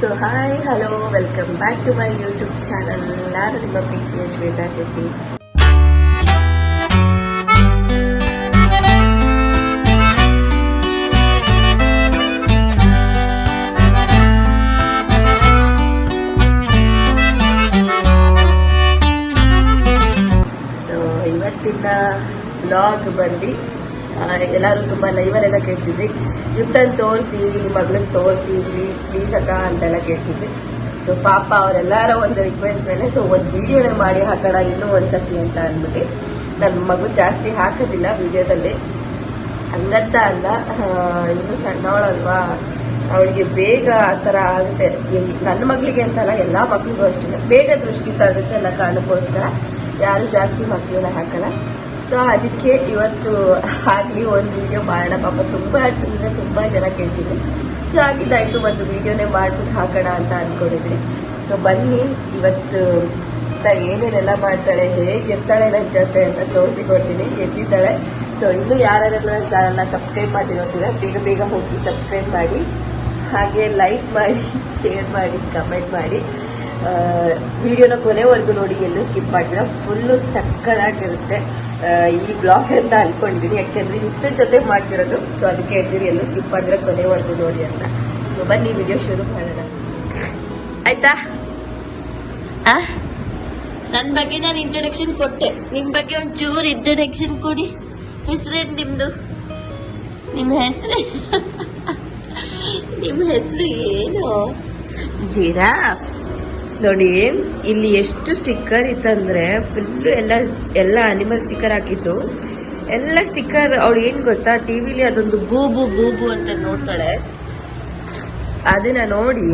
So hi hello welcome back to my YouTube channel ನಾನು ನಿಮ್ಮ ಪ್ರೀತಿಯ ಶ್ವೇತಾ ಶೆಟ್ಟಿ ಸೊ ಇವತ್ತಿನ ಬ್ಲಾಗ್ ಬಂದು ಎಲ್ಲರೂ ತುಂಬ ಲೈವಲ್ಲೆಲ್ಲ ಕೇಳ್ತಿದ್ರಿ ಯುಕ್ತನ್ ತೋರಿಸಿ, ನಿಮ್ಮ ಮಗಳನ್ನ ತೋರಿಸಿ ಪ್ಲೀಸ್ ಪ್ಲೀಸ್ ಅಕ್ಕ ಅಂತೆಲ್ಲ ಕೇಳ್ತಿದ್ರಿ ಸೊ ಪಾಪ ಅವರೆಲ್ಲರ ಒಂದು ರಿಕ್ವೆಸ್ಟ್ ಮೇಲೆ ಸೊ ಒಂದು ವಿಡಿಯೋನೇ ಮಾಡಿ ಹಾಕೋಣ ಇನ್ನೂ ಒಂದ್ಸತಿ ಅಂತ ಅಂದ್ಬಿಟ್ಟು ನನ್ನ ಮಗು ಜಾಸ್ತಿ ಹಾಕೋದಿಲ್ಲ ವಿಡಿಯೋದಲ್ಲಿ ಹಂಗಂತ ಅಲ್ಲ ಇನ್ನೂ ಸಣ್ಣವಳಲ್ವಾ? ಅವಳಿಗೆ ಬೇಗ ಆ ಥರ ಆಗುತ್ತೆ. ನನ್ನ ಮಗಳಿಗೆ ಅಂತಲ್ಲ ಎಲ್ಲ ಮಕ್ಳಿಗೂ ಅಷ್ಟೇ. ಬೇಗ ದೃಷ್ಟಿ ತಗುತ್ತೆ ಎಲ್ಲ ಕಾರಣಕ್ಕೋಸ್ಕರ ಯಾರು ಜಾಸ್ತಿ ಮಕ್ಕಳನ್ನ ಹಾಕಲ್ಲ. ಸೊ ಅದಕ್ಕೆ ಇವತ್ತು ಆಗಲಿ ಒಂದು ವಿಡಿಯೋ ಮಾಡೋಣ. ಪಾಪ ತುಂಬ ಅಂದರೆ ತುಂಬ ಜನ ಕೇಳ್ತೀನಿ ಸೊ ಆಗಿದ್ದಾಯ್ತು ಒಂದು ವಿಡಿಯೋನೇ ಮಾಡ್ಬಿಟ್ಟು ಹಾಕೋಣ ಅಂತ ಅನ್ಕೊಂಡಿದ್ರಿ ಸೊ ಬನ್ನಿ, ಇವತ್ತು ಏನೇನೆಲ್ಲ ಮಾಡ್ತಾಳೆ ಹೇಗಿರ್ತಾಳೆ ನನ್ನ ಜೊತೆ ಅಂತ ತೋರಿಸಿಕೊಡ್ತೀನಿ. ಎದ್ದಿದ್ದಾಳೆ ಸೊ ಇನ್ನೂ ಯಾರೆಲ್ಲ ನನ್ನ ಚಾನಲ್ನ ಸಬ್ಸ್ಕ್ರೈಬ್ ಮಾಡಿರೋದಿಲ್ಲ ಬೇಗ ಬೇಗ ಹೋಗಿ ಸಬ್ಸ್ಕ್ರೈಬ್ ಮಾಡಿ. ಹಾಗೆ ಲೈಕ್ ಮಾಡಿ ಶೇರ್ ಮಾಡಿ ಕಮೆಂಟ್ ಮಾಡಿ. ವಿಡಿಯೋನ ಕೊನೆವರೆಗೂ ನೋಡಿ, ಎಲ್ಲೂ ಸ್ಕಿಪ್ ಮಾಡಿದ್ರೆ ಫುಲ್ಲು ಸಕ್ಕದಾಗಿರುತ್ತೆ. ಈ ಬ್ಲಾಗ್ ಅಂತ ಅನ್ಕೊಂಡಿದ್ದೀನಿ ಯಾಕೆಂದ್ರೆ ಯುಕ್ತ ಜೊತೆ ಮಾಡ್ತಿರೋದು. ಸೊ ಅದಕ್ಕೆ ಹೇಳ್ತೀನಿ, ಎಲ್ಲೂ ಸ್ಕಿಪ್ ಮಾಡಿದ್ರೆ ಕೊನೆವರೆಗೂ ನೋಡಿ ಅಂತ. ಸೊ ಬನ್ನಿ ವಿಡಿಯೋ ಶುರು ಮಾಡೋಣ. ಆಯ್ತಾ? ನನ್ನ ಬಗ್ಗೆ ನಾನು ಇಂಟ್ರೊಡಕ್ಷನ್ ಕೊಟ್ಟೆ. ನಿಮ್ ಬಗ್ಗೆ ಒಂದ್ ಚೂರು ಇಂಟ್ರೊಡಕ್ಷನ್ ಕೊಡಿ. ಹೆಸರೇನ್ ನಿಮ್ದು? ನಿಮ್ಮ ಹೆಸರು? ನಿಮ್ಮ ಹೆಸರು ಏನು? ಜಿರಾಫ್. ನೋಡಿ, ಇಲ್ಲಿ ಎಷ್ಟು ಸ್ಟಿಕ್ಕರ್ ಇತ್ತಂದ್ರೆ ಫುಲ್ ಎಲ್ಲ ಎಲ್ಲ ಅನಿಮಲ್ ಸ್ಟಿಕ್ಕರ್ ಹಾಕಿತ್ತು ಎಲ್ಲ ಸ್ಟಿಕ್ಕರ್ ಅವಳು ಏನ್ ಗೊತ್ತಾ ಟಿವಿಲಿ ಅದೊಂದು ಬೂಬು ಬೂಬು ಅಂತ ನೋಡ್ತಾಳೆ. ಅದನ್ನ ನೋಡಿ,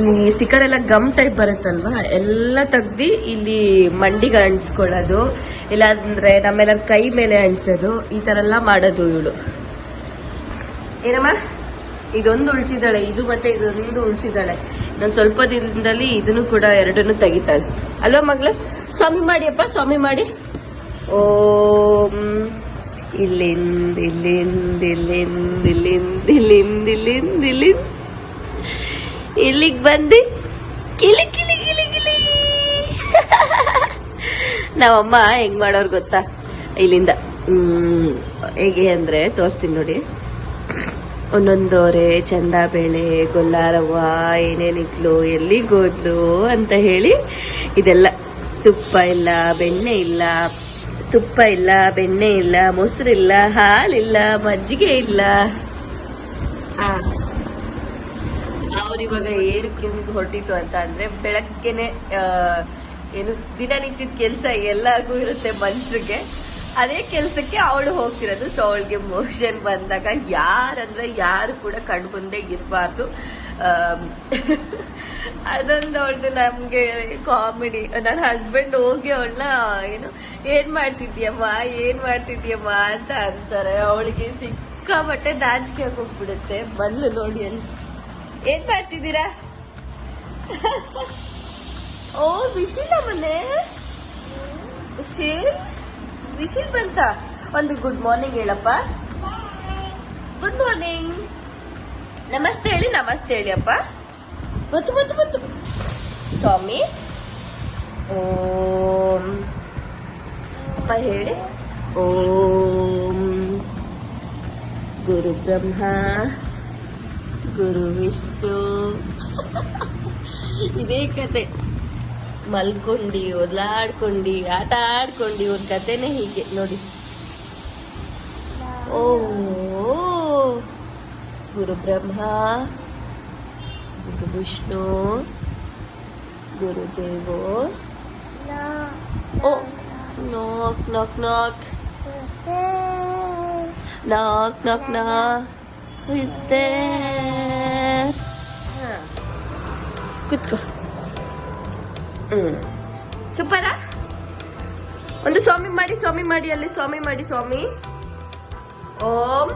ಈ ಸ್ಟಿಕ್ಕರ್ ಎಲ್ಲ ಗಮ್ ಟೈಪ್ ಬರುತ್ತಲ್ವಾ, ಎಲ್ಲ ತೆಗ್ದು ಇಲ್ಲಿ ಮಂಡಿಗೆ ಅಂಟಿಸ್ಕೊಳ್ಳೋದು. ಇಲ್ಲಾಂದ್ರೆ ನಮ್ಮೆಲ್ಲ ಕೈ ಮೇಲೆ ಅಂಟಿಸೋದು, ಈ ತರ ಎಲ್ಲ ಮಾಡೋದು ಇವಳು. ಏನಮ್ಮ? ಇದೊಂದು ಉಳ್ಸಿದಾಳೆ ಇದು ಮತ್ತೆ ಇದೊಂದು ಉಳ್ಸಿದಾಳೆ ಇನ್ನೊಂದು ಸ್ವಲ್ಪ ದಿನದಲ್ಲಿ ಇದನ್ನು ಕೂಡ ಎರಡನ್ನು ತೆಗಿತಾಳೆ ಅಲ್ವಾ ಮಗಳು? ಸ್ವಾಮಿ ಮಾಡಿಯಪ್ಪ ಸ್ವಾಮಿ ಮಾಡಿ. ಓಂ. ಇಲ್ಲಿಂದ ಇಲ್ಲಿಂದ ಇಲ್ಲಿಂದ ಇಲ್ಲಿಂದ ಇಲ್ಲಿಂದ ಇಲ್ಲಿಂದ ಇಲ್ಲಿಂದ. ಇಲ್ಲಿಗೆ ಬಂದು. ಕಿಲಿ ಕಿಲಿ ಕಿಲಿ ಕಿಲಿ. ನಾವಮ್ಮ ಹೆಂಗ್ ಮಾಡೋರು ಗೊತ್ತಾ? ಇಲ್ಲಿಂದ. ಹೇಗೆ ಅಂದ್ರೆ, ತೋರಿಸ್ತೀನಿ ನೋಡಿ. ಒಂದೊಂದೋರೆ ಚಂದ ಬೆಳೆ, ಗೊಲ್ಲಾರವ್ವ, ಏನೇನಿದ್ಲು, ಎಲ್ಲಿಗೋದ್ಲು ಅಂತ ಹೇಳಿ ಇದೆಲ್ಲ. ತುಪ್ಪ ಇಲ್ಲ, ಬೆಣ್ಣೆ ಇಲ್ಲ, ತುಪ್ಪ ಇಲ್ಲ, ಬೆಣ್ಣೆ ಇಲ್ಲ ಮೊಸರಿಲ್ಲ ಹಾಲಿಲ್ಲ, ಮಜ್ಜಿಗೆ ಇಲ್ಲ. ಆ ಅವ್ರು ಕೆಮ್ಮಿಗೆ ಹೊರಟಿತ್ತು ಅಂತ ಅಂದ್ರೆ ಬೆಳಗ್ಗೆನೆ ಏನು ದಿನನಿತ್ಯದ ಕೆಲಸ ಎಲ್ಲಾರ್ಗು ಇರುತ್ತೆ ಮನುಷ್ಯರಿಗೆ. ಅದೇ ಕೆಲಸಕ್ಕೆ ಅವಳು ಹೋಗ್ತಿರೋದು. ಸೊ ಅವಳಿಗೆ ಮೋಷನ್ ಬಂದಾಗ ಯಾರಂದ್ರೆ ಯಾರು ಕೂಡ ಕಣ್ಣು ಮುಂದೆ ಇರಬಾರ್ದು. ಅದೊಂದು ಅವಳದು ನಮ್ಗೆ ಕಾಮಿಡಿ ನನ್ನ ಹಸ್ಬೆಂಡ್ ಹೋಗಿ ಅವಳನ್ನ ಏನು, ಏನ್ ಮಾಡ್ತಿದ್ಯಮ್ಮ ಏನ್ ಮಾಡ್ತಿದ್ಯಮ್ಮ ಅಂತ ಅಂತಾರೆ. ಅವಳಿಗೆ ಸಿಕ್ಕಾಪಟ್ಟೆ ನಾಚಿಕೆ ಹೋಗ್ಬಿಡುತ್ತೆ ಬಂದ್ಲು ನೋಡಿ ಅಲ್ಲಿ. ಏನ್ ಮಾಡ್ತಿದ್ದೀರಾ? ಓ, ಬಿಸಿಲ ಮನೆ? ವಿಶಿಲ್ ಬಂತ. ಒಂದು ಗುಡ್ ಮಾರ್ನಿಂಗ್ ಹೇಳಪ್ಪ. ಗುಡ್ ಮಾರ್ನಿಂಗ್ ನಮಸ್ತೆ ಹೇಳಿ ನಮಸ್ತೆ ಹೇಳಿ ಅಪ್ಪ. ಮತ್ತು ಮತ್ತು ಮತ್ತು. ಸ್ವಾಮಿ. ಓಂ. ಅಪ್ಪ ಹೇಳಿ. ಓಂ. ಗುರು ಬ್ರಹ್ಮ. ಗುರು ವಿಷ್ಣು. ಇದೇ ಕತೆ. ಮಲ್ಕೊಂಡಿ ಒದ್ಲಾಡ್ಕೊಂಡಿ ಆಟ ಆಡ್ಕೊಂಡಿ ಇವ್ರ ಕತೆನೇ ಹೀಗೆ ನೋಡಿ. ಓ ಗುರು ಬ್ರಹ್ಮ ಗುರು ವಿಷ್ಣು ಗುರುದೇವೋ ಓ ನಾಕ್ ನಾಕ್ ನಾಕ್ ನಾಕ್ ನಾಕ್ ನಾಕ್ Who is there? ಕುತ್ಕೋ. ಹ್ಮ್. ಸುಪ್ಪರ ಒಂದು ಸ್ವಾಮಿ ಮಾಡಿ ಸ್ವಾಮಿ ಮಾಡಿ ಅಲ್ಲಿ, ಸ್ವಾಮಿ ಮಾಡಿ, ಸ್ವಾಮಿ. ಓಂ.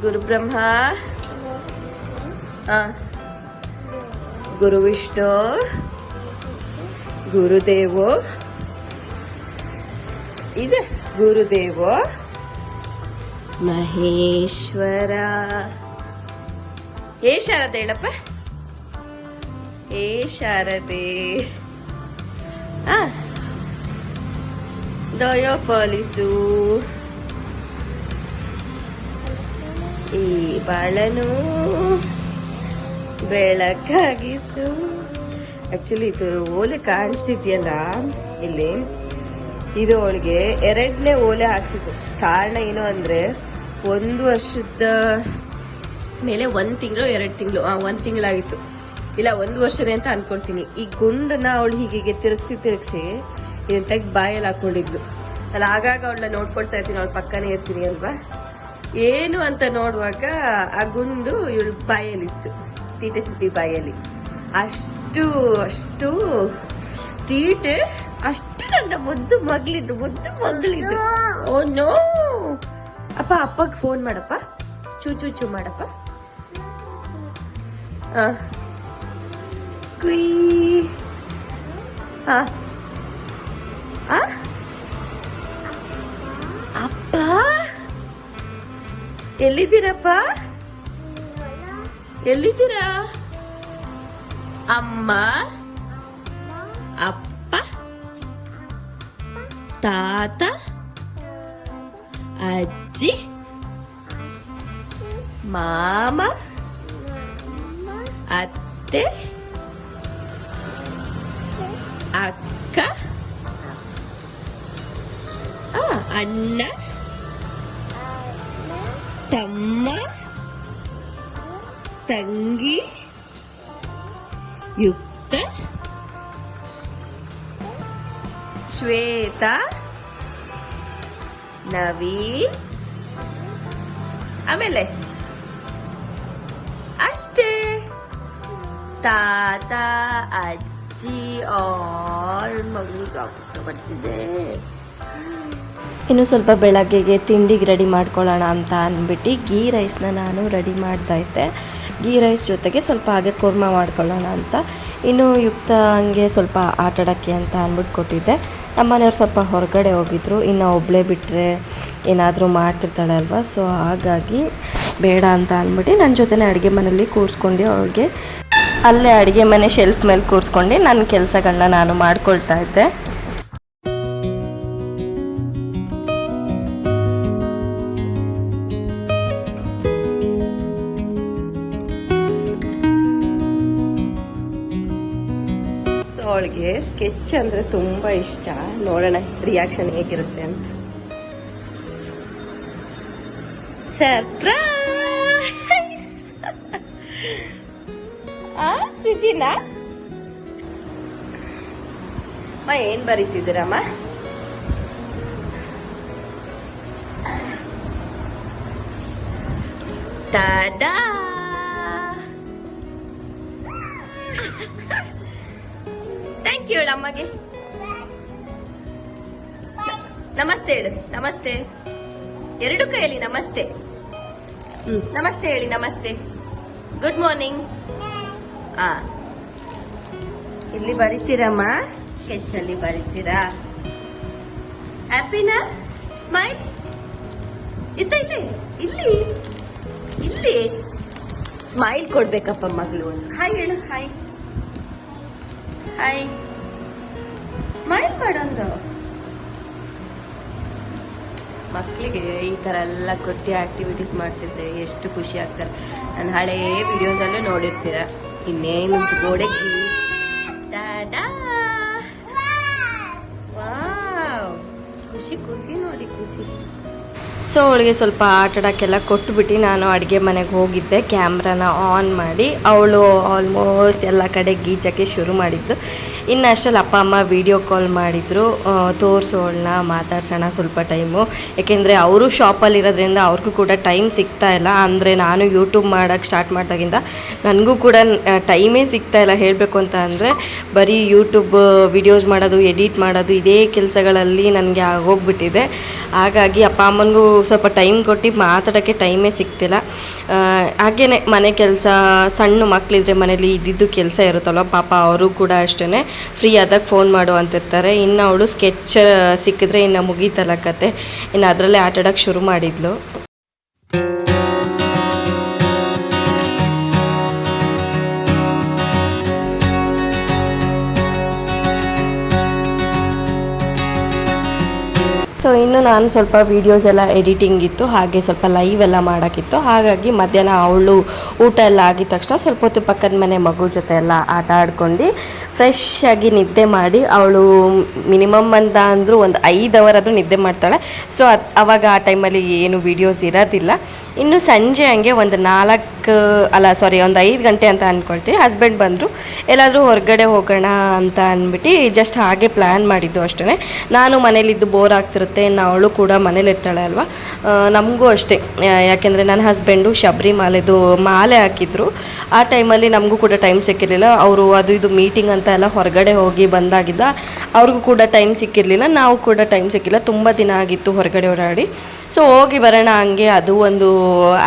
ಗುರುಬ್ರಹ್ಮ. ಗುರು ವಿಷ್ಣು ಗುರುದೇವು. ಇದೆ, ಗುರುದೇವ. ಮಹೇಶ್ವರ. ಏ ಶಾರದ ಹೇಳಪ್ಪ ಏ ಶಾರದೆ. ದಯೋ ಪಾಲಿಸು. ಈ ಬಾಳನು ಬೆಳಕಾಗಿಸು. ಆಕ್ಚುಲಿ ಇದು ಓಲೆ ಕಾಣಿಸ್ತಿದ್ಯಲ್ಲ ಇಲ್ಲಿ? ಇದು ಅವಳಿಗೆ ಎರಡನೇ ಓಲೆ ಹಾಕ್ಸಿತ್ತು ಕಾರಣ ಏನು ಅಂದ್ರೆ, ಒಂದು ವರ್ಷದ ಮೇಲೆ ಒಂದ್ ತಿಂಗಳು, ಎರಡು ತಿಂಗಳು ಒಂದ್ ತಿಂಗಳಾಗಿತ್ತು ಇಲ್ಲ, ಒಂದು ವರ್ಷನೇ ಅಂತ ಅನ್ಕೊಳ್ತೀನಿ. ಈ ಗುಂಡನ್ನ ಅವಳು ಹೀಗೆ ತಿರುಗಿಸಿ ತಿರುಗಿಸಿ ಇದನ್ನ ತೆಗ್ದು ಬಾಯಲ್ಲಿ ಹಾಕೊಂಡಿದ್ಲು. ನಾನು ಆಗಾಗ ಅವಳನ್ನ ನೋಡ್ಕೊಳ್ತಾ ಇರ್ತೀನಿ, ಅವಳ ಪಕ್ಕನೇ ಇರ್ತೀನಿ ಅಲ್ವಾ? ಏನು ಅಂತ ನೋಡುವಾಗ ಆ ಗುಂಡು ಇವಳು ಬಾಯಲ್ಲಿತ್ತು. ತೀಟೆ ಚುಪ್ಪಿ ಬಾಯಲ್ಲಿ. ಅಷ್ಟು ಅಷ್ಟು ತೀಟೆ, ಅಷ್ಟು ನನ್ನ ಮುದ್ದು ಮಗಳಿದ್ದು ಮುದ್ದು ಮಗಳಿದ್ದು. ಓ, ನೋ! ಅಪ್ಪ, ಅಪ್ಪಗೆ ಫೋನ್ ಮಾಡಪ್ಪ. ಚೂ ಚೂ ಚೂ ಮಾಡಪ್ಪ. ಆ. ಕುಯ್ ಆ. ಆ? ಅಪ್ಪ ಎಲ್ಲಿದ್ದೀರಪ್ಪ ಎಲ್ಲಿದ್ದೀರಾ ಅಮ್ಮ ಅಪ್ಪ ತಾತ ಅಜ್ಜಿ ಮಾಮ ಅತ್ತೆ ಅಕ್ಕ? ಅಣ್ಣ? ತಮ್ಮ? ತಂಗಿ? ಯುಕ್ತ? ಶ್ವೇತ? ನವೀನ್? ಆಮೇಲೆ? ಅಷ್ಟೇ. ತಾತ ಅಜ್ಜಿ. ಆಲ್ ಮಗಳಿಗೆ ಆಗ್ತಾ ಬರ್ತಿದೆ ಇನ್ನು ಸ್ವಲ್ಪ ಬೆಳಗ್ಗೆಗೆ ತಿಂಡಿಗೆ ರೆಡಿ ಮಾಡ್ಕೊಳ್ಳೋಣ ಅಂತ ಅಂದ್ಬಿಟ್ಟು ಗೀ ರೈಸ್ನ ನಾನು ರೆಡಿ ಮಾಡ್ತಾ ಇದ್ದೆ. ಗೀ ರೈಸ್ ಜೊತೆಗೆ ಸ್ವಲ್ಪ ಹಾಗೆ ಕುರ್ಮ ಮಾಡ್ಕೊಳ್ಳೋಣ ಅಂತ. ಇನ್ನು ಯುಕ್ತ ಹಂಗೆ ಸ್ವಲ್ಪ ಆಟಾಡೋಕ್ಕೆ ಅಂತ ಅಂದ್ಬಿಟ್ಟು ಕೊಟ್ಟಿದ್ದೆ. ನಮ್ಮ ಮನೆಯವ್ರು ಸ್ವಲ್ಪ ಹೊರಗಡೆ ಹೋಗಿದ್ರು. ಇನ್ನು ಒಬ್ಬಳೇ ಬಿಟ್ಟರೆ ಏನಾದರೂ ಮಾಡ್ತಿರ್ತಾಳೆ ಅಲ್ವಾ? ಸೊ ಹಾಗಾಗಿ ಬೇಡ ಅಂತ ಅಂದ್ಬಿಟ್ಟು ನನ್ನ ಜೊತೆನೇ ಅಡುಗೆ ಮನೇಲಿ ಕೂರಿಸ್ಕೊಂಡು ಅವ್ಳಿಗೆ. ಅಲ್ಲೇ ಅಡುಗೆ ಮನೆ ಶೆಲ್ಫ್ ಮೇಲೆ ಕೂರಿಸ್ಕೊಂಡು ನನ್ನ ಕೆಲಸಗಳನ್ನ ನಾನು ಮಾಡ್ಕೊಳ್ತಾ ಇದ್ದೆ. ಸೊ ಅವಳಿಗೆ ಸ್ಕೆಚ್ ಅಂದ್ರೆ ತುಂಬಾ ಇಷ್ಟ. ನೋಡೋಣ ರಿಯಾಕ್ಷನ್ ಹೇಗಿರುತ್ತೆ ಅಂತ. ಸರ್ಪ್ರೈಸ್ ಆ, ಖುಷಿನಾ? ಅಮ್ಮ, ಏನ್ ಬರೀತಿದ್ದೀರಮ್ಮ ತಡಾ! ಥ್ಯಾಂಕ್ ಯು ಅಮ್ಮಗೆ. ನಮಸ್ತೆ ಹೇಳು, ನಮಸ್ತೆ. ಎರಡು ಕೈಯಲ್ಲಿ ನಮಸ್ತೆ. ಹ್ಮ್, ನಮಸ್ತೆ ಹೇಳಿ, ನಮಸ್ತೆ. ಗುಡ್ ಮಾರ್ನಿಂಗ್ ಆ. ಇಲ್ಲಿ ಬರಿತೀರಮ್ಮ? ಸ್ಕೆಚ್ ಅಲ್ಲಿ ಬರೀತೀರಾ? ಹ್ಯಾಪಿನಾ? ಸ್ಮೈಲ್? ಇತ್ತ ಇಲ್ಲಿ ಇಲ್ಲಿ ಇಲ್ಲಿ. ಸ್ಮೈಲ್ ಕೊಡ್ಬೇಕಪ್ಪ ಮಗಳು. ಒಂದು ಹಾಯ್ ಹೇಳು ಹಾಯ್ ಹಾಯ್ ಸ್ಮೈಲ್ ಮಾಡೊಂದು. ಮಕ್ಕಳಿಗೆ ಈ ಥರ ಎಲ್ಲ ಕೊಟ್ಟಿ ಆಕ್ಟಿವಿಟೀಸ್ ಮಾಡಿಸಿದ್ರೆ ಎಷ್ಟು ಖುಷಿ ಆಗ್ತಾರೆ. ನಾನು ಹಳೇ ವಿಡಿಯೋಸಲ್ಲೂ ನೋಡಿರ್ತೀರ. ಇನ್ನೇನು ಗೋಡೆಗೆ ಖುಷಿ ಖುಷಿ ನೋಡಿ ಖುಷಿ ಸೊ ಅವಳಿಗೆ ಸ್ವಲ್ಪ ಆಟಾಡೋಕ್ಕೆಲ್ಲ ಕೊಟ್ಬಿಟ್ಟು ನಾನು ಅಡುಗೆ ಮನೆಗೆ ಹೋಗಿದ್ದೆ ಕ್ಯಾಮ್ರಾನ ಆನ್ ಮಾಡಿ. ಅವಳು ಆಲ್ಮೋಸ್ಟ್ ಎಲ್ಲ ಕಡೆ ಗೀಚಕ್ಕೆ ಶುರು ಮಾಡಿದ್ದು. ಇನ್ನು ಅಷ್ಟರಲ್ಲಿ ಅಪ್ಪ ಅಮ್ಮ ವಿಡಿಯೋ ಕಾಲ್ ಮಾಡಿದರು. ತೋರಿಸೋಳನ್ನ ಮಾತಾಡ್ಸೋಣ ಸ್ವಲ್ಪ ಟೈಮು ಏಕೆಂದರೆ ಅವರು ಶಾಪಲ್ಲಿರೋದ್ರಿಂದ ಅವ್ರಿಗೂ ಕೂಡ ಟೈಮ್ ಸಿಗ್ತಾ ಇಲ್ಲ. ಅಂದರೆ ನಾನು ಯೂಟ್ಯೂಬ್ ಮಾಡೋಕ್ಕೆ ಸ್ಟಾರ್ಟ್ ಮಾಡಿದಾಗಿಂದ ನನಗೂ ಕೂಡ ಟೈಮೇ ಸಿಗ್ತಾ ಇಲ್ಲ. ಹೇಳಬೇಕು ಅಂತ ಅಂದರೆ ಬರೀ ಯೂಟ್ಯೂಬ್ ವಿಡಿಯೋಸ್ ಮಾಡೋದು ಎಡಿಟ್ ಮಾಡೋದು, ಇದೇ ಕೆಲಸಗಳಲ್ಲಿ ನನಗೆ ಆಗೋಗ್ಬಿಟ್ಟಿದೆ. ಹಾಗಾಗಿ ಅಪ್ಪ ಅಮ್ಮನಿಗೂ ಸ್ವಲ್ಪ ಟೈಮ್ ಕೊಟ್ಟು ಮಾತಾಡೋಕ್ಕೆ ಟೈಮೇ ಸಿಗ್ತಿಲ್ಲ. ಹಾಗೇ ಮನೆ ಕೆಲಸ, ಸಣ್ಣ ಮಕ್ಕಳಿದ್ರೆ ಮನೇಲಿ ಇದ್ದಿದ್ದು ಕೆಲಸ ಇರುತ್ತಲ್ವ, ಪಾಪ ಅವರು ಕೂಡ ಅಷ್ಟೇ ಫ್ರೀ ಆದಾಗ ಫೋನ್ ಮಾಡು ಅಂತಿರ್ತಾರೆ ಇನ್ನು ಅವಳು ಸ್ಕೆಚ್ ಸಿಕ್ಕಿದ್ರೆ ಇನ್ನು ಮುಗೀತಲ್ಲ ಕತೆ. ಇನ್ನು ಅದರಲ್ಲೇ ಆಟಾಡೋಕ್ಕೆ ಶುರು ಮಾಡಿದ್ಲು. ಸೊ ಇನ್ನು ನಾನು ಸ್ವಲ್ಪ ವೀಡಿಯೋಸ್ ಎಲ್ಲ ಎಡಿಟಿಂಗ್ ಇತ್ತು, ಹಾಗೆ ಸ್ವಲ್ಪ ಲೈವ್ ಎಲ್ಲ ಮಾಡೋಕ್ಕಿತ್ತು ಹಾಗಾಗಿ ಮಧ್ಯಾಹ್ನ ಅವಳು ಊಟ ಎಲ್ಲ ಆಗಿದ ತಕ್ಷಣ ಸ್ವಲ್ಪ ಹೊತ್ತು ಪಕ್ಕದ ಮನೆ ಮಗು ಜೊತೆ ಎಲ್ಲ ಆಟ ಆಡ್ಕೊಂಡು ಫ್ರೆಶ್ ಆಗಿ ನಿದ್ದೆ ಮಾಡಿ, ಅವಳು ಮಿನಿಮಮ್ ಅಂತ ಅಂದರೂ ಒಂದು ಐದು ಅವರ್ ಆದರೂ ನಿದ್ದೆ ಮಾಡ್ತಾಳೆ. ಸೊ ಅದು ಅವಾಗ ಆ ಟೈಮಲ್ಲಿ ಏನು ವೀಡಿಯೋಸ್ ಇರೋದಿಲ್ಲ. ಇನ್ನು ಸಂಜೆ ಹಂಗೆ ಒಂದು ನಾಲ್ಕು ಅಲ್ಲ ಸಾರಿ ಒಂದು ಐದು ಗಂಟೆ ಅಂತ ಅಂದ್ಕೊಳ್ತೀವಿ ಹಸ್ಬೆಂಡ್ ಬಂದರು, ಎಲ್ಲಾದರೂ ಹೊರಗಡೆ ಹೋಗೋಣ ಅಂತ ಅಂದ್ಬಿಟ್ಟು ಜಸ್ಟ್ ಹಾಗೆ ಪ್ಲ್ಯಾನ್ ಮಾಡಿದ್ದು ಅಷ್ಟೇ ನಾನು ಮನೇಲಿದ್ದು ಬೋರ್ ಆಗ್ತಿರುತ್ತೆ ಅವಳು ಕೂಡ ಮನೇಲಿ ಇರ್ತಾಳೆ ಅಲ್ವಾ? ನಮಗೂ ಅಷ್ಟೇ. ಯಾಕೆಂದರೆ ನನ್ನ ಹಸ್ಬೆಂಡು ಶಬರಿಮಾಲೆದು ಮಾಲೆ ಹಾಕಿದ್ರು. ಆ ಟೈಮಲ್ಲಿ ನಮಗೂ ಕೂಡ ಟೈಮ್ ಸಿಕ್ಕಿರಲಿಲ್ಲ. ಅವರು ಅದು ಇದು ಮೀಟಿಂಗ್ ಅಂತ ಎಲ್ಲ ಹೊರಗಡೆ ಹೋಗಿ ಬಂದಾಗಿದ್ದ. ಅವ್ರಿಗೂ ಕೂಡ ಟೈಮ್ ಸಿಕ್ಕಿರಲಿಲ್ಲ. ನಾವು ಕೂಡ ಟೈಮ್ ಸಿಕ್ಕಿಲ್ಲ. ತುಂಬ ದಿನ ಆಗಿತ್ತು ಹೊರಗಡೆ ಓಡಾಡಿ. ಸೊ ಹೋಗಿ ಬರೋಣ, ಹಂಗೆ ಅದು ಒಂದು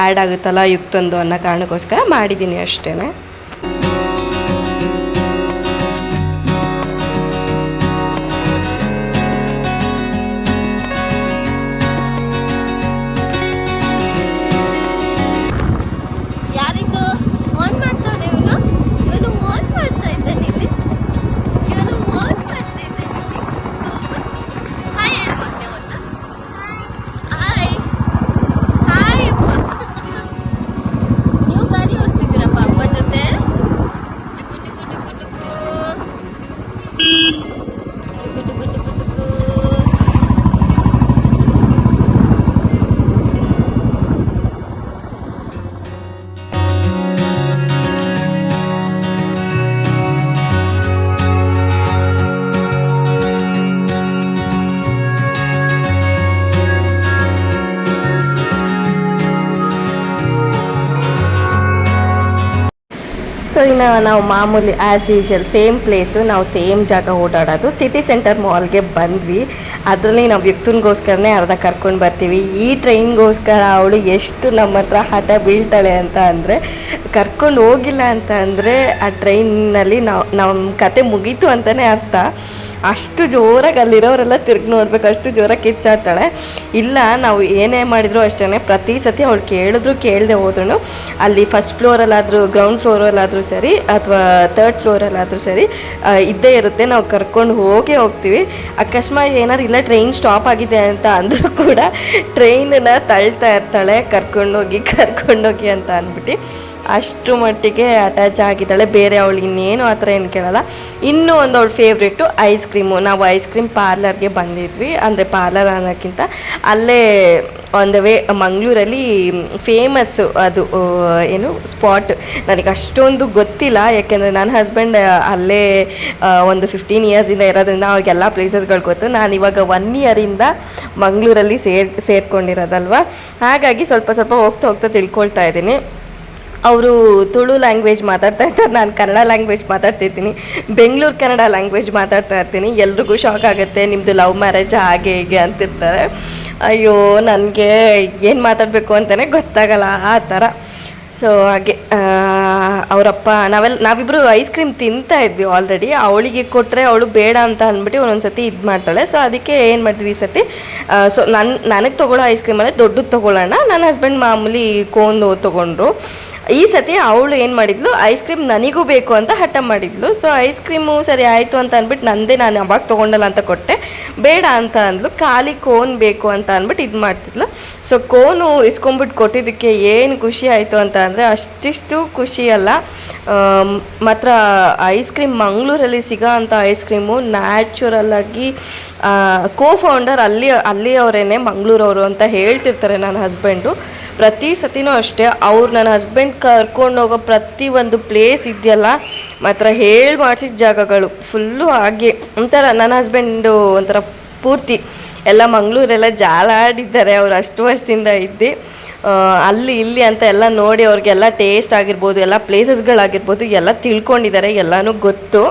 ಆ್ಯಡ್ ಆಗುತ್ತಲ್ಲ, ಯುಕ್ತೊಂದು ಅನ್ನೋ ಕಾರಣಕ್ಕೋಸ್ಕರ ಮಾಡಿದ್ದೀನಿ ಅಷ್ಟೇ ಸೊ ಇನ್ನು ನಾವು ಮಾಮೂಲಿ ಆ್ಯಸ್ ಯೂಶಲ್ ಸೇಮ್ ಪ್ಲೇಸು ನಾವು ಸೇಮ್ ಜಾಗ ಓಡಾಡೋದು. ಸಿಟಿ ಸೆಂಟರ್ ಮಾಲ್ಗೆ ಬಂದ್ವಿ. ಅದರಲ್ಲಿ ನಾವು ವ್ಯಕ್ತನಿಗೋಸ್ಕರನೇ ಅರ್ಧ ಕರ್ಕೊಂಡು ಬರ್ತೀವಿ. ಈ ಟ್ರೈನ್ಗೋಸ್ಕರ ಅವಳು ಎಷ್ಟು ನಮ್ಮ ಹತ್ರ ಹಠ ಬೀಳ್ತಾಳೆ ಅಂತ ಅಂದರೆ, ಕರ್ಕೊಂಡು ಹೋಗಿಲ್ಲ ಅಂತ ಅಂದರೆ, ಆ ಟ್ರೈನಲ್ಲಿ ನಾವು ನಮ್ಮ ಕತೆ ಮುಗೀತು ಅಂತಲೇ ಅರ್ಥ. ಅಷ್ಟು ಜೋರಾಗಿ ಅಲ್ಲಿರೋರೆಲ್ಲ ತಿರ್ಗಿ ನೋಡ್ಬೇಕು, ಅಷ್ಟು ಜೋರಾಗಿ ಕಿಚ್ಚಾಡ್ತಾಳೆ. ಇಲ್ಲ, ನಾವು ಏನೇ ಮಾಡಿದ್ರು ಅಷ್ಟೇ ಪ್ರತಿ ಸತಿ ಅವಳು ಕೇಳಿದ್ರು ಕೇಳದೆ ಹೋದ್ರು ಅಲ್ಲಿ ಫಸ್ಟ್ ಫ್ಲೋರಲ್ಲಾದರೂ ಗ್ರೌಂಡ್ ಫ್ಲೋರಲ್ಲಾದರೂ ಸರಿ, ಅಥವಾ ತರ್ಡ್ ಫ್ಲೋರಲ್ಲಾದರೂ ಸರಿ ಇದ್ದೇ ಇರುತ್ತೆ, ನಾವು ಕರ್ಕೊಂಡು ಹೋಗೇ ಹೋಗ್ತೀವಿ. ಅಕಸ್ಮಾತ್ ಏನಾದ್ರು, ಇಲ್ಲ ಟ್ರೈನ್ ಸ್ಟಾಪ್ ಆಗಿದೆ ಅಂತ ಅಂದರೂ ಕೂಡ ಟ್ರೈನನ್ನ ತಳ್ತಾ ಇರ್ತಾಳೆ, ಕರ್ಕೊಂಡೋಗಿ ಕರ್ಕೊಂಡೋಗಿ ಅಂತ ಅಂದ್ಬಿಟ್ಟು. ಅಷ್ಟು ಮಟ್ಟಿಗೆ ಅಟ್ಯಾಚ್ ಆಗಿದ್ದಾಳೆ. ಬೇರೆ ಅವಳು ಇನ್ನೇನು ಆ ಥರ ಏನು ಕೇಳಲ್ಲ. ಇನ್ನೂ ಒಂದು ಅವಳು ಫೇವ್ರೇಟು ಐಸ್ ಕ್ರೀಮು ನಾವು ಐಸ್ ಕ್ರೀಮ್ ಪಾರ್ಲರ್ಗೆ ಬಂದಿದ್ವಿ. ಅಂದರೆ ಪಾರ್ಲರ್ ಅನ್ನೋಕ್ಕಿಂತ ಅಲ್ಲೇ ಆನ್ ದ ವೇ ಮಂಗಳೂರಲ್ಲಿ ಫೇಮಸ್ಸು ಅದು ಏನು ಸ್ಪಾಟ್ ನನಗೆ ಅಷ್ಟೊಂದು ಗೊತ್ತಿಲ್ಲ. ಯಾಕೆಂದರೆ ನನ್ನ ಹಸ್ಬೆಂಡ್ ಅಲ್ಲೇ ಒಂದು ಫಿಫ್ಟೀನ್ ಇಯರ್ಸಿಂದ ಇರೋದ್ರಿಂದ ಅವ್ರಿಗೆಲ್ಲ ಪ್ಲೇಸಸ್ಗಳು ಗೊತ್ತು. ನಾನು ಇವಾಗ ಒನ್ ಇಯರಿಂದ ಮಂಗಳೂರಲ್ಲಿ ಸೇರ್, ಸೇರ್ಕೊಂಡಿರೋದಲ್ವ? ಹಾಗಾಗಿ ಸ್ವಲ್ಪ ಸ್ವಲ್ಪ ಹೋಗ್ತಾ ಹೋಗ್ತಾ ತಿಳ್ಕೊಳ್ತಾ ಇದ್ದೀನಿ. ಅವರು ತುಳು ಲ್ಯಾಂಗ್ವೇಜ್ ಮಾತಾಡ್ತಾ ಇರ್ತಾರೆ. ನಾನು ಕನ್ನಡ ಲ್ಯಾಂಗ್ವೇಜ್ ಮಾತಾಡ್ತಿರ್ತೀನಿ ಬೆಂಗಳೂರು ಕನ್ನಡ ಲ್ಯಾಂಗ್ವೇಜ್ ಮಾತಾಡ್ತಾ ಇರ್ತೀನಿ. ಎಲ್ರಿಗೂ ಶಾಕ್ ಆಗುತ್ತೆ. ನಿಮ್ಮದು ಲವ್ ಮ್ಯಾರೇಜ್ ಹಾಗೆ ಹೀಗೆ ಅಂತಿರ್ತಾರೆ. ಅಯ್ಯೋ, ನನಗೆ ಏನು ಮಾತಾಡಬೇಕು ಅಂತಲೇ ಗೊತ್ತಾಗಲ್ಲ ಆ ಥರ. ಸೊ ಹಾಗೆ ಅವರಪ್ಪ ನಾವೆಲ್ಲ ನಾವಿಬ್ಬರು ಐಸ್ ಕ್ರೀಮ್ ತಿಂತಾ ಇದ್ವಿ ಆಲ್ರೆಡಿ ಅವಳಿಗೆ ಕೊಟ್ಟರೆ ಅವಳು ಬೇಡ ಅಂತ ಅಂದ್ಬಿಟ್ಟು ಒಂದೊಂದು ಸತಿ ಇದು ಮಾಡ್ತಾಳೆ. ಸೊ ಅದಕ್ಕೆ ಏನು ಮಾಡ್ತೀವಿ ಈ ಸತಿ ಸೊ ನನ್ನ ನನಗೆ ತೊಗೊಳ್ಳೋ ಐಸ್ ಕ್ರೀಮಲ್ಲೇ ದೊಡ್ಡದು ತೊಗೊಳ್ಳೋಣ. ನನ್ನ ಹಸ್ಬೆಂಡ್ ಮಾಮೂಲಿ ಕೋನ್ ತೊಗೊಂಡ್ರು. ಈ ಸತಿ ಅವಳು ಏನು ಮಾಡಿದ್ಲು? ಐಸ್ ಕ್ರೀಮ್ ನನಗೂ ಬೇಕು ಅಂತ ಹಠ ಮಾಡಿದ್ಲು. ಸೊ ಐಸ್ ಕ್ರೀಮು ಸರಿ ಆಯಿತು ಅಂತ ಅಂದ್ಬಿಟ್ಟು ನಂದೇ ನಾನು ಅವಾಗ ತೊಗೊಂಡಲ್ಲ ಅಂತ ಕೊಟ್ಟೆ. ಬೇಡ ಅಂತ ಅಂದ್ಲು. ಖಾಲಿ ಕೋನ್ ಬೇಕು ಅಂತ ಅಂದ್ಬಿಟ್ಟು ಇದು ಮಾಡ್ತಿದ್ಲು. ಸೊ ಕೋನು ಇಸ್ಕೊಂಬಿಟ್ಟು ಕೊಟ್ಟಿದ್ದಕ್ಕೆ ಏನು ಖುಷಿ ಆಯಿತು ಅಂತ ಅಂದರೆ ಅಷ್ಟಿಷ್ಟು ಖುಷಿ ಅಲ್ಲ. ಮಾತ್ರ ಐಸ್ ಕ್ರೀಮ್ ಮಂಗಳೂರಲ್ಲಿ ಸಿಗೋ ಅಂಥ ಐಸ್ ಕ್ರೀಮು ನ್ಯಾಚುರಲ್ಲಾಗಿ ಕೋ ಫೌಂಡರ್ ಅಲ್ಲಿ, ಅಲ್ಲಿಯವರೇನೆ ಮಂಗಳೂರವರು ಅಂತ ಹೇಳ್ತಿರ್ತಾರೆ ನನ್ನ ಹಸ್ಬೆಂಡು ಪ್ರತಿ ಸತಿನೂ ಅಷ್ಟೇ, ಅವ್ರು ನನ್ನ ಹಸ್ಬೆಂಡ್ ಕರ್ಕೊಂಡು ಹೋಗೋ ಪ್ರತಿ ಒಂದು ಪ್ಲೇಸ್ ಇದೆಯಲ್ಲ, ಮಾತ್ರ ಹೇಳಿ ಮಾಡಿಸಿದ ಜಾಗಗಳು ಫುಲ್ಲು ಹಾಗೆ. ಒಂಥರ ನನ್ನ ಹಸ್ಬೆಂಡು ಒಂಥರ ಪೂರ್ತಿ, ಎಲ್ಲ ಮಂಗಳೂರೆಲ್ಲ ಜಾಲಾಡಿದ್ದಾರೆ ಅವ್ರು ಅಷ್ಟು ವರ್ಷದಿಂದ ಇದ್ದು. ಅಲ್ಲಿ ಇಲ್ಲಿ ಅಂತ ಎಲ್ಲ ನೋಡಿ ಅವ್ರಿಗೆಲ್ಲ ಟೇಸ್ಟ್ ಆಗಿರ್ಬೋದು, ಎಲ್ಲ ಪ್ಲೇಸಸ್ಗಳಾಗಿರ್ಬೋದು ಎಲ್ಲ ತಿಳ್ಕೊಂಡಿದ್ದಾರೆ, ಎಲ್ಲನೂ ಗೊತ್ತು.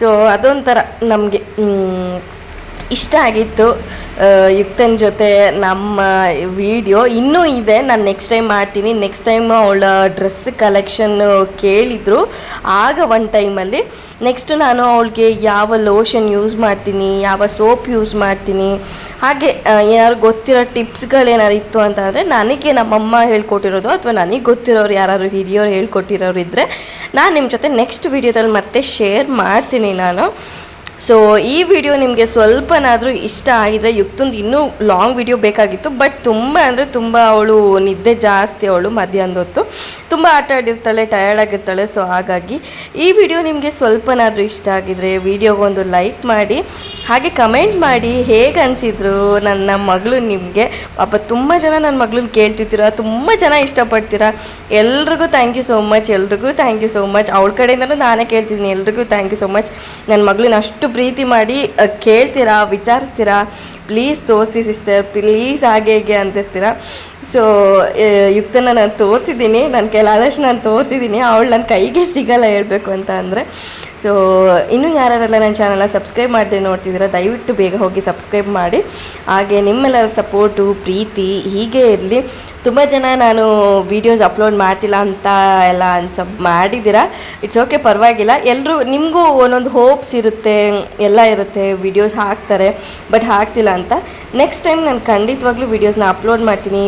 ಸೊ ಅದೊಂಥರ ನಮಗೆ ಇಷ್ಟ ಆಗಿತ್ತು. ಯುಕ್ತನ ಜೊತೆ ನಮ್ಮ ವಿಡಿಯೋ ಇನ್ನೂ ಇದೆ. ನಾನು ನೆಕ್ಸ್ಟ್ ಟೈಮ್ ಮಾಡ್ತೀನಿ. ನೆಕ್ಸ್ಟ್ ಟೈಮ್ ಅವಳ ಡ್ರೆಸ್ ಕಲೆಕ್ಷನ್ ಕೇಳಿದರು. ಆಗ ಒಂದು ಟೈಮಲ್ಲಿ ನೆಕ್ಸ್ಟ್ ನಾನು ಅವಳಿಗೆ ಯಾವ ಲೋಷನ್ ಯೂಸ್ ಮಾಡ್ತೀನಿ, ಯಾವ ಸೋಪ್ ಯೂಸ್ ಮಾಡ್ತೀನಿ, ಹಾಗೆ ಏನಾದ್ರು ಗೊತ್ತಿರೋ ಟಿಪ್ಸ್ಗಳೇನಾರು ಇತ್ತು ಅಂತಂದರೆ ನನಗೆ ನಮ್ಮಮ್ಮ ಹೇಳ್ಕೊಟ್ಟಿರೋದು ಅಥವಾ ನನಗೆ ಗೊತ್ತಿರೋರು ಯಾರು ಹಿರಿಯೋರು ಹೇಳ್ಕೊಟ್ಟಿರೋರು ಇದ್ದರೆ ನಾನು ನಿಮ್ಮ ಜೊತೆ ನೆಕ್ಸ್ಟ್ ವಿಡಿಯೋದಲ್ಲಿ ಮತ್ತೆ ಶೇರ್ ಮಾಡ್ತೀನಿ ನಾನು. ಸೊ ಈ ವಿಡಿಯೋ ನಿಮಗೆ ಸ್ವಲ್ಪನಾದರೂ ಇಷ್ಟ ಆಗಿದ್ರೆ ಯುಕ್ತಂದು ಇನ್ನೂ ಲಾಂಗ್ ವಿಡಿಯೋ ಬೇಕಾಗಿತ್ತು ಬಟ್ ತುಂಬ ಅಂದರೆ ತುಂಬ ಅವಳು ನಿದ್ದೆ ಜಾಸ್ತಿ ಅವಳು ಮಧ್ಯಾಹ್ನದ ಹೊತ್ತು ತುಂಬ ಆಟ ಆಡಿರ್ತಾಳೆ ಟಯರ್ಡ್ ಆಗಿರ್ತಾಳೆ ಸೊ ಹಾಗಾಗಿ ಈ ವಿಡಿಯೋ ನಿಮಗೆ ಸ್ವಲ್ಪನಾದರೂ ಇಷ್ಟ ಆಗಿದ್ರೆ ವಿಡಿಯೋಗೊಂದು ಲೈಕ್ ಮಾಡಿ, ಹಾಗೆ ಕಮೆಂಟ್ ಮಾಡಿ ಹೇಗೆ ಅನಿಸಿದ್ರು ನನ್ನ ಮಗಳು ನಿಮಗೆ. ಪಾಪ ತುಂಬ ಜನ ನನ್ನ ಮಗಳನ್ನ ಕೇಳ್ತಿರ್ತೀರ ತುಂಬ ಜನ ಇಷ್ಟಪಡ್ತೀರಾ. ಎಲ್ರಿಗೂ ಥ್ಯಾಂಕ್ ಯು ಸೋ ಮಚ್ ಎಲ್ರಿಗೂ ಥ್ಯಾಂಕ್ ಯು ಸೋ ಮಚ್ ಅವಳ ಕಡೆಯಿಂದಲೂ ನಾನೇ ಕೇಳ್ತಿದ್ದೀನಿ, ಎಲ್ರಿಗೂ ಥ್ಯಾಂಕ್ ಯು ಸೋ ಮಚ್ ನನ್ನ ಮಗಳನ್ನ ಅಷ್ಟು ಪ್ರೀತಿ ಮಾಡಿ ಕೇಳ್ತೀರಾ, ವಿಚಾರಿಸ್ತೀರಾ? ಪ್ಲೀಸ್ ತೋರಿಸಿ ಸಿಸ್ಟರ್ ಪ್ಲೀಸ್ ಹಾಗೆ ಹೇಗೆ ಅಂತಿರ್ತೀರ? ಸೊ ಯುಕ್ತನ ನಾನು ತೋರಿಸಿದ್ದೀನಿ. ನನ್ನ ಕೈಲಾದಷ್ಟು ನಾನು ತೋರಿಸಿದ್ದೀನಿ. ಅವಳು ನನ್ನ ಕೈಗೆ ಸಿಗಲ್ಲ ಹೇಳಬೇಕು ಅಂತ ಅಂದರೆ. ಸೊ ಇನ್ನೂ ಯಾರೆಲ್ಲ ನನ್ನ ಚಾನಲ್ನ ಸಬ್ಸ್ಕ್ರೈಬ್ ಮಾಡದೆ ನೋಡ್ತಿದ್ದೀರ, ದಯವಿಟ್ಟು ಬೇಗ ಹೋಗಿ ಸಬ್ಸ್ಕ್ರೈಬ್ ಮಾಡಿ. ಹಾಗೆ ನಿಮ್ಮೆಲ್ಲರ ಸಪೋರ್ಟು ಪ್ರೀತಿ ಹೀಗೆ ಇರಲಿ. ತುಂಬ ಜನ ನಾನು ವೀಡಿಯೋಸ್ ಅಪ್ಲೋಡ್ ಮಾಡ್ತಿಲ್ಲ ಅಂತ ಎಲ್ಲ ಅನ್ಸ ಮಾಡಿದ್ದೀರಾ? ಇಟ್ಸ್ ಓಕೆ ಪರವಾಗಿಲ್ಲ. ಎಲ್ಲರೂ ನಿಮಗೂ ಒಂದೊಂದು ಹೋಪ್ಸ್ ಇರುತ್ತೆ ಎಲ್ಲ ಇರುತ್ತೆ ವಿಡಿಯೋಸ್ ಹಾಕ್ತಾರೆ ಬಟ್ ಹಾಕ್ತಿಲ್ಲ ಅಂತ. ನೆಕ್ಸ್ಟ್ ಟೈಮ್ ನಾನು ಖಂಡಿತವಾಗ್ಲೂ ವಿಡಿಯೋಸ್ನ ಅಪ್ಲೋಡ್ ಮಾಡ್ತೀನಿ.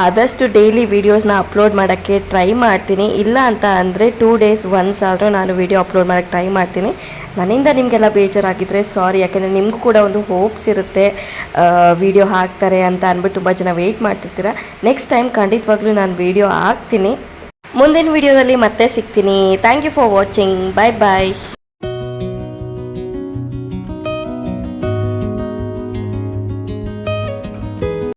ಆದಷ್ಟು ಡೈಲಿ ವೀಡಿಯೋಸ್ನ ಅಪ್ಲೋಡ್ ಮಾಡೋಕ್ಕೆ ಟ್ರೈ ಮಾಡ್ತೀನಿ. ಇಲ್ಲ ಅಂತ ಅಂದರೆ ಟೂ ಡೇಸ್ ಒನ್ಸ್ ಆದರೂ ನಾನು ವೀಡಿಯೋ ಅಪ್ಲೋಡ್ ಮಾಡೋಕ್ಕೆ ಟ್ರೈ ಮಾಡ್ತೀನಿ. ನನ್ನಿಂದ ನಿಮಗೆಲ್ಲ ಬೇಜಾರಾಗಿದ್ದರೆ ಸಾರಿ ಯಾಕೆಂದರೆ ನಿಮಗೂ ಕೂಡ ಒಂದು ಹೋಪ್ಸ್ ಇರುತ್ತೆ. ವೀಡಿಯೋ ಹಾಕ್ತಾರೆ ಅಂತ ಅಂದ್ಬಿಟ್ಟು ತುಂಬ ಜನ ವೆಯ್ಟ್ ಮಾಡ್ತಿರ್ತೀರ. ನೆಕ್ಸ್ಟ್ ಟೈಮ್ ಖಂಡಿತವಾಗ್ಲೂ ನಾನು ವೀಡಿಯೋ ಹಾಕ್ತೀನಿ. ಮುಂದಿನ ವೀಡಿಯೋದಲ್ಲಿ ಮತ್ತೆ ಸಿಗ್ತೀನಿ. Thank you for watching bye bye